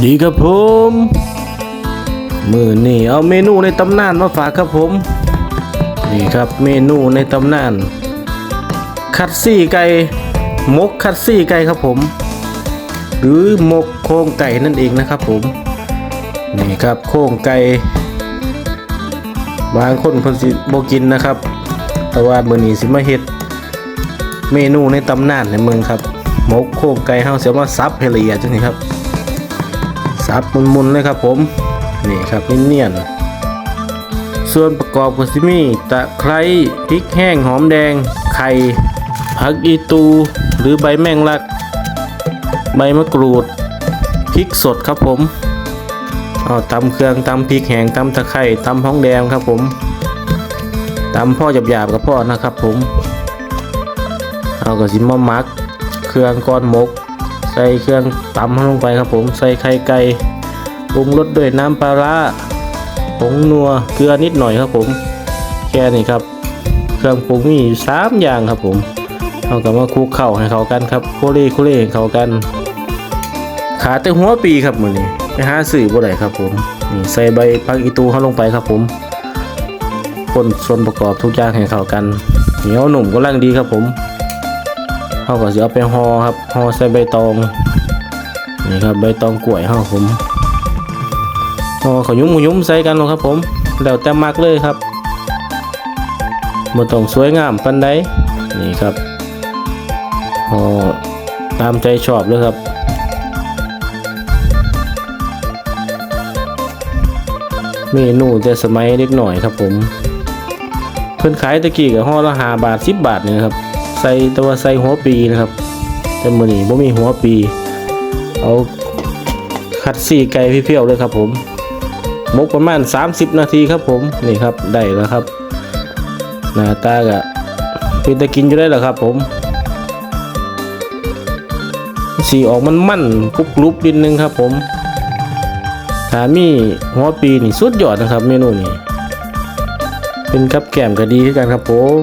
ดีครับผม มือนี่เอาเมนูในตำนานมาฝากครับผม นี่ครับเมนูในตำนาน คัดซี่ไก่มกคัดซี่ไก่ครับผม หรือมกโครงไก่นั่นเองนะครับผม นี่ครับโครงไก่บางคนเพิ่นสิบ่กินนะครับ แต่ว่ามื้อนี้สิมาเฮ็ดเมนูในตำนานในเมืองครับ หมกโครงไก่เฮาเสียมาซับให้ละเอียดจังนี้ครับ ซับมุนๆเลยครับผมนี่ครับเนียนๆส่วนประกอบก็สิมีตะไคร้พริกแห้งหอมแดง ไข่ผักอีตู หรือใบแมงลัก ใบมะกรูดพริกสดครับผมเอาตำเครื่องตำพริกแห้งตำตะไคร้ตำหอมแดงครับผมตำพ่อหยาบๆกับพ่อนะครับผมเอาก็สิมาหมัก เครื่องก้อนมก ใส่เครื่องตำลงไปครับผม ใส่ไข่ไก่ปรุงรสด้วยน้ำปลาร้าผงนัวเกลือนิดหน่อยครับผม แค่นี้ครับ เครื่องปรุงมีสามอย่างครับผมเอากับมาคลุกเข้าให้เข้ากันครับโคเล่โคเล่ให้เข้ากัน ขาแต่หัวปีครับมือนี้ไปหาสื่อบ่ได้ครับผมนี่ใส่ใบพักอีตูเข้าลงไปครับผมคนส่วนประกอบทุกอย่างให้เข้ากัน เหนียวหนุ่มก็ร่างดีครับผม เขาก็จะเอาไปห่อครับห่อใส่ใบตองนี่ครับใบตองกล้วยเฮาผมห่อขยุ่มขยุ่มใส่กันครับผมแล้วแต่มักเลยครับบ่ต้องสวยงามปานใดนี่ครับห่อตามใจชอบเลยครับเมนูแต่สมัยเด็กหน่อยครับผม เพิ่นขายตะกี้กับห่อละห้าบาทสิบบาทนี่ครับ ใส่แตัวาใส่หัวปีนะครับ แต่มือนี้บ่มีหัวปี เอาคัดซี่ไก่เพียวๆเลยครับผมมกประมาณ 30 นาทีครับผม นี่ครับได้แล้วครับ หน้าตาก็เป็นตะกินอยู่ได้แล้วครับผม สีออกมันมั่นกรุบกรุบดินนึงครับผมถามีหัวปีนี่สุดยอดนะครับ เมนูนี้ เป็นกับแก้มก็ดีคือกันครับผม